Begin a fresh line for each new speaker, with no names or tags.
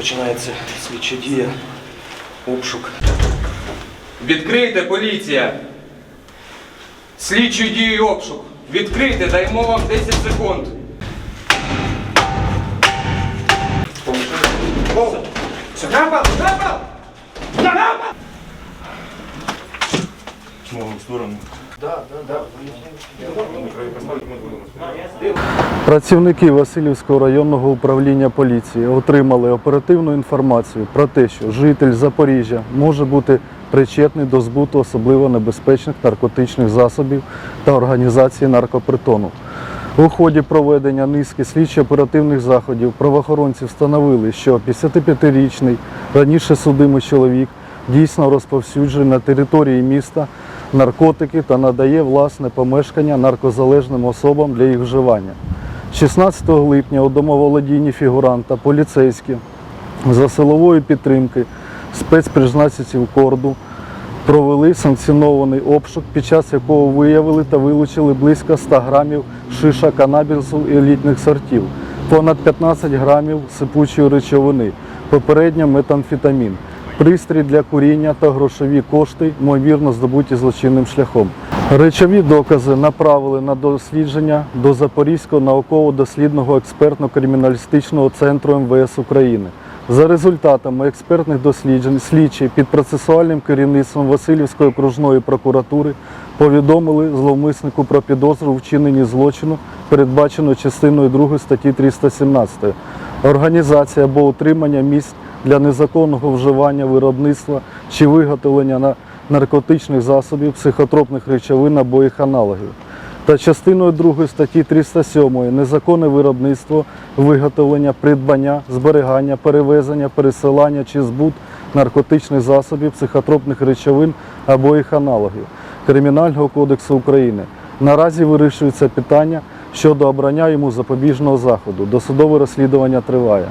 Розпочинається слідча дія, обшук.
Відкрийте, поліція! Слідчу дію і обшук! Відкрийте, даймо вам 10 секунд.
Працівники Васильівського районного управління поліції отримали оперативну інформацію про те, що житель Запоріжжя може бути причетний до збуту особливо небезпечних наркотичних засобів та організації наркопритону. У ході проведення низки слідчо-оперативних заходів правоохоронці встановили, що 55-річний раніше судимий чоловік дійсно розповсюджує на території міста наркотики та надає власне помешкання наркозалежним особам для їх вживання. 16 липня у домоволодінні фігуранта поліцейські за силової підтримки спецпризначенців корду провели санкціонований обшук, під час якого виявили та вилучили близько 100 грамів шиша канабісу елітних сортів, понад 15 грамів сипучої речовини, попередньо метамфетамін, пристрій для куріння та грошові кошти, ймовірно здобуті злочинним шляхом. Речові докази направили на дослідження до Запорізького науково-дослідного експертно-криміналістичного центру МВС України. За результатами експертних досліджень слідчі під процесуальним керівництвом Васильівської окружної прокуратури повідомили зловмиснику про підозру вчиненні злочину, передбаченого частиною 2 статті 317. Організація або утримання місць для незаконного вживання виробництва чи виготовлення на наркотичних засобів, психотропних речовин або їх аналогів та частиною 2 статті 307 незаконне виробництво, виготовлення, придбання, зберігання, перевезення, пересилання чи збут наркотичних засобів, психотропних речовин або їх аналогів Кримінального кодексу України. Наразі вирішується питання щодо обрання йому запобіжного заходу. Досудове розслідування триває.